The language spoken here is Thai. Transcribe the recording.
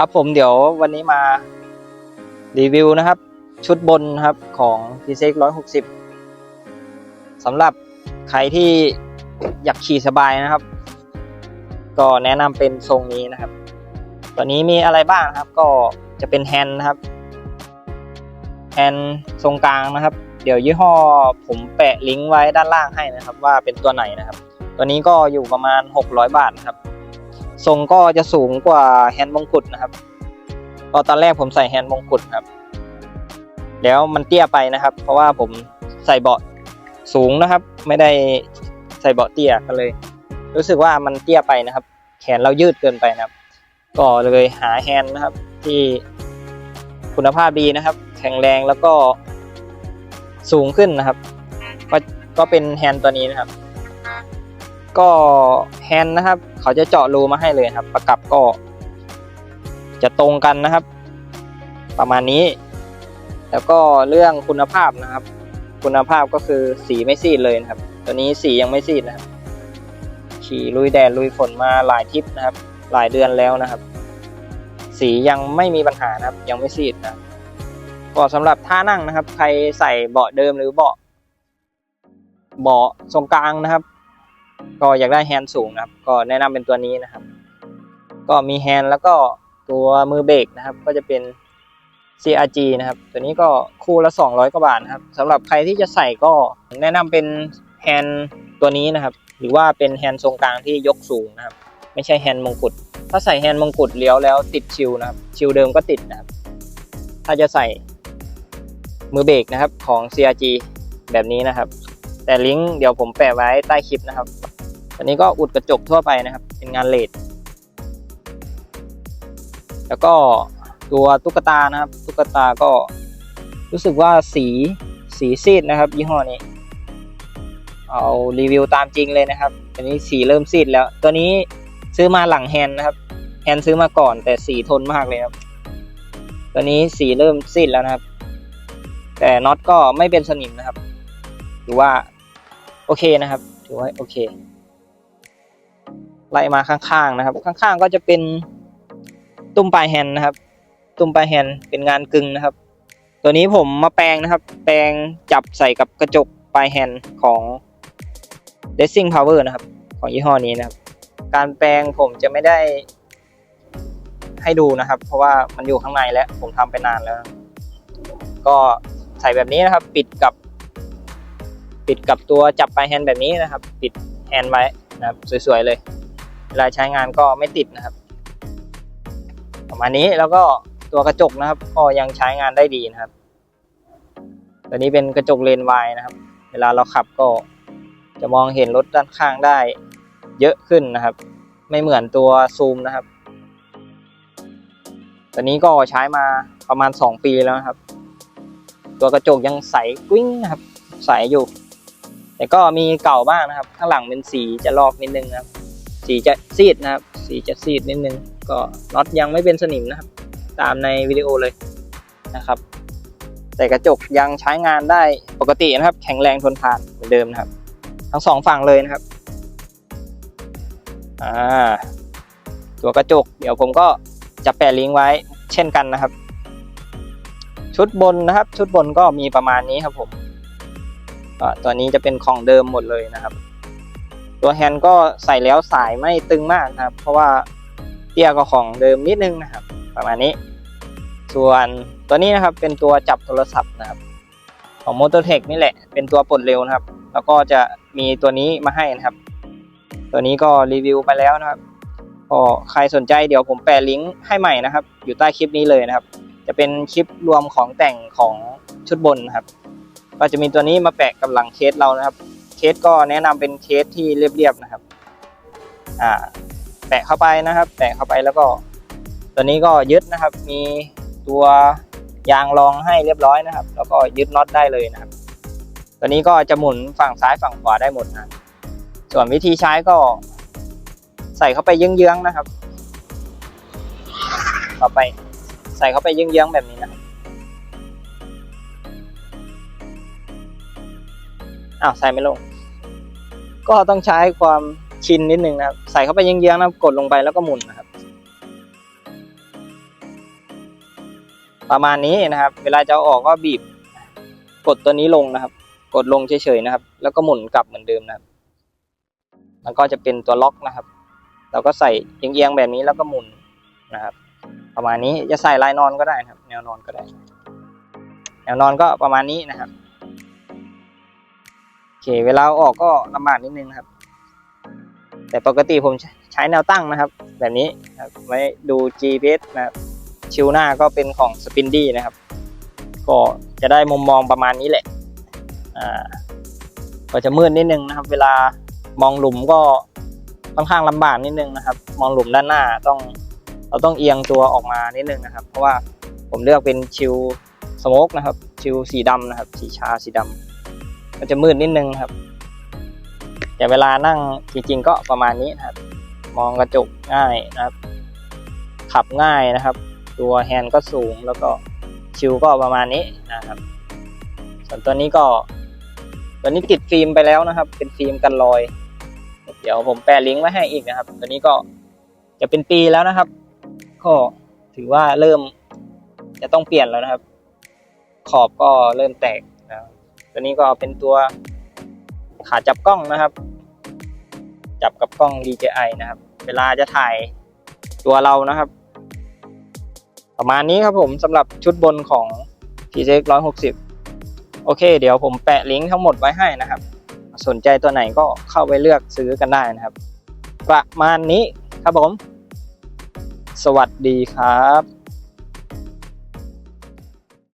ครับผมเดี๋ยววันนี้มารีวิวนะครับ ชุดบนครับของ p ีเซ็กร้อยหกสิบสำหรับใครที่อยากขี่สบายนะครับ ก็แนะนำเป็นทรงนี้นะครับตัวนี้มีอะไรบ้างครับ ก็จะเป็นแฮนด์นะครับแฮนด์ทรงกลางนะครับ เดี๋ยวยี่ห้อผมแปะลิงก์ไว้ด้านล่างให้นะครับ ว่าเป็นตัวไหนนะครับ ตัวนี้ก็อยู่ประมาณ 600 บาทครับ ทรงก็จะสูงกว่าแฮนด์มงกุฎนะครับก็ตอนแรกผมใส่แฮนด์มงกุฎครับ แล้วมันเตี้ยไปนะครับ เพราะว่าผมใส่เบาะสูงนะครับ ไม่ได้ใส่เบาะเตี้ยก็เลย รู้สึกว่ามันเตี้ยไปนะครับ แขนเรายืดเกินไปนะครับ ก็เลยหาแฮนด์นะครับ ที่คุณภาพดีนะครับ แข็งแรงแล้วก็สูงขึ้นนะครับ ก็ก็เป็นแฮนด์ตัวนี้นะครับ ก็แฮนด์นะครับ เขาจะเจาะรูมาให้เลยครับ ประกับก็จะตรงกันนะครับ ประมาณนี้ แล้วก็เรื่องคุณภาพนะครับ คุณภาพก็คือสีไม่ซีดเลยนะครับ ตัวนี้สียังไม่ซีดนะครับ ขี่ลุยแดดลุยฝนมาหลายทิปนะครับ หลายเดือนแล้วนะครับ สียังไม่มีปัญหานะครับ ยังไม่ซีดนะก็สำหรับท่านั่งนะครับ ใครใส่เบาะเดิมหรือเบาะเบาะทรงกลางนะครับ ก็อยากได้แฮนด์สูงนะครับ ก็แนะนำเป็นตัวนี้นะครับ ก็มีแฮนด์แล้วก็ตัวมือเบรกนะครับ ก็จะเป็น CRG นะครับ ตัวนี้ก็คู่ละ 200 กว่าบาทนะครับสำหรับใครที่จะใส่ก็แนะนำเป็นแฮนด์ตัวนี้นะครับ หรือว่าเป็นแฮนด์ทรงกลางที่ยกสูงนะครับ ไม่ใช่แฮนด์มงกุฎ ถ้าใส่แฮนด์มงกุฎเลี้ยวแล้วติดชิวนะครับ ชิวเดิมก็ติดนะครับ ถ้าจะใส่มือเบรกนะครับของ CRG แบบนี้นะครับ แต่ลิงก์เดี๋ยวผมแปะไว้ใต้คลิปนะครับ อันนี้ก็อุดกระจกทั่วไปนะครับ เป็นงานเลดแล้วก็ตัวตุ๊กตานะครับ ตุ๊กตาก็รู้สึกว่าสีสีซีดนะครับ ยี่ห้อนี้ เอารีวิวตามจริงเลยนะครับ อันนี้สีเริ่มซีดแล้ว ตัวนี้ซื้อมาหลังแฮนนะครับ แฮนซื้อมาก่อนแต่สีทนมากเลยครับ ตัวนี้สีเริ่มซีดแล้วนะครับ แต่น็อตก็ไม่เป็นสนิมนะครับ ถือว่าโอเคนะครับ ถือว่าโอเค ไล่มาข้างๆนะครับ ข้างๆก็จะเป็นตุ้มปลายแฮนนะครับ ตุ้มปลายแฮนเป็นงานกึ่งนะครับ ตัวนี้ผมมาแปลงนะครับ แปลงจับใส่กับกระจกปลายแฮนของ Racing Power นะครับ ของยี่ห้อนี้นะครับ การแปลงผมจะไม่ได้ให้ดูนะครับ เพราะว่ามันอยู่ข้างในแล้วผมทำไปนานแล้ว ก็ใส่แบบนี้นะครับ ปิดกับ ปิดกับตัวจับปลายแฮนแบบนี้นะครับ ปิดแฮนไว้นะครับ สวยๆเลย ลาใช้งานก็ไม่ติดนะครับ ประมาณนี้แล้วก็ตัวกระจกนะครับ ก็ยังใช้งานได้ดีนะครับ ตัวนี้เป็นกระจกเลนส์วายนะครับ เวลาเราขับก็จะมองเห็นรถด้านข้างได้เยอะขึ้นนะครับ ไม่เหมือนตัวซูมนะครับ ตัวนี้ก็ใช้มาประมาณ 2 ปีแล้วครับ ตัวกระจกยังใสกิ้งนะครับ ใสอยู่ แต่ก็มีเก่าบ้างนะครับ ข้างหลังเป็นสีจะลอกนิดนึงนะครับ สีจะซีดนะครับ สีจะซีดนิดนึง ก็น็อตยังไม่เป็นสนิมนะครับ ตามในวิดีโอเลยนะครับ แต่กระจกยังใช้งานได้ปกตินะครับ แข็งแรงทนทานเหมือนเดิมนะครับ ทั้งสองฝั่งเลยนะครับอ่าตัวกระจก เดี๋ยวผมก็จะแปะลิงก์ไว้เช่นกันนะครับ ชุดบนนะครับ ชุดบนก็มีประมาณนี้ครับผมก็ตัวนี้จะเป็นของเดิมหมดเลยนะครับ ตัวแฮนด์ก็ใส่แล้วสายไม่ตึงมากนะครับ เพราะว่าเตี้ยกว่าของเดิมนิดนึงนะครับ ประมาณนี้ ส่วนตัวนี้นะครับเป็นตัวจับโทรศัพท์นะครับ ของ m o t o r t e c h นี่แหละ เป็นตัวปลดเร็วนะครับ แล้วก็จะมีตัวนี้มาให้นะครับ ตัวนี้ก็รีวิวไปแล้วนะครับก็ใครสนใจเดี๋ยวผมแปะลิงก์ให้ใหม่นะครับ อยู่ใต้คลิปนี้เลยนะครับ จะเป็นคลิปรวมของแต่งของชุดบนนะครับ ก็จะมีตัวนี้มาแปะกับหลังเคสเรานะครับ เคสก็แนะนำเป็นเคสที่เรียบๆนะครับ อ่า แปะเข้าไปนะครับ แปะเข้าไปแล้วก็ ตัวนี้ก็ยึดนะครับ มีตัวยางรองให้เรียบร้อยนะครับ แล้วก็ยึดน็อตได้เลยนะครับ ตัวนี้ก็จะหมุนฝั่งซ้ายฝั่งขวาได้หมดนะส่วนวิธีใช้ก็ ใส่เข้าไปเยื้องๆนะครับ ต่อไป ใส่เข้าไปเยื้องๆแบบนี้นะครับ อ้าวใส่ไม่ลง ก็ต้องใช้ความชินนิดนึงนะครับ ใส่เข้าไปเยื้องๆนะกดลงไปแล้วก็หมุนนะครับ ประมาณนี้นะครับ เวลาจะออกก็บีบ กดตัวนี้ลงนะครับ กดลงเฉยๆนะครับ แล้วก็หมุนกลับเหมือนเดิมนะครับ มันก็จะเป็นตัวล็อกนะครับ เราก็ใส่เอียงๆแบบนี้แล้วก็หมุนนะครับ ประมาณนี้จะใส่ลายนอนก็ได้นะครับ แนวนอนก็ได้ แนวนอนก็ประมาณนี้นะครับ เคเวลาออกก็ลำบากนิดนึงนะครับ แต่ปกติผมใช้แนวตั้งนะครับ แบบนี้ครับไว้ดู GPS นะครับชิวหน้าก็เป็นของสปินดี้นะครับ ก็จะได้มุมมองประมาณนี้แหละอ่าก็จะมืดนิดนึงนะครับ เวลามองหลุมก็ค่อนข้างลำบากนิดนึงนะครับ มองหลุมด้านหน้าต้องเราต้องเอียงตัวออกมานิดนึงนะครับ เพราะว่าผมเลือกเป็นชิวสโมกนะครับ ชิวสีดำนะครับ สีชาสีดำ ก็จะมืดนิดนึงครับ แต่เวลานั่งจริงๆก็ประมาณนี้นะครับ มองกระจกง่ายนะครับ ขับง่ายนะครับ ตัวแฮนด์ก็สูงแล้วก็ชิวก็ประมาณนี้นะครับ ส่วนตัวนี้ก็ ตัวนี้ติดฟิล์มไปแล้วนะครับ เป็นฟิล์มกันรอย เดี๋ยวผมแปะลิงก์ไว้ให้อีกนะครับ ตัวนี้ก็จะเป็นปีแล้วนะครับ ก็ถือว่าเริ่มจะต้องเปลี่ยนแล้วนะครับ ขอบก็เริ่มแตก ตัวนี้ก็เป็นตัวขาจับกล้องนะครับ จับกับกล้อง DJI นะครับ เวลาจะถ่ายตัวเรานะครับ ประมาณนี้ครับผมสำหรับชุดบนของ PCX 160 โอเค เดี๋ยวผมแปะลิงก์ทั้งหมดไว้ให้นะครับ สนใจตัวไหนก็เข้าไปเลือกซื้อกันได้นะครับ ประมาณนี้ครับผม สวัสดีครับ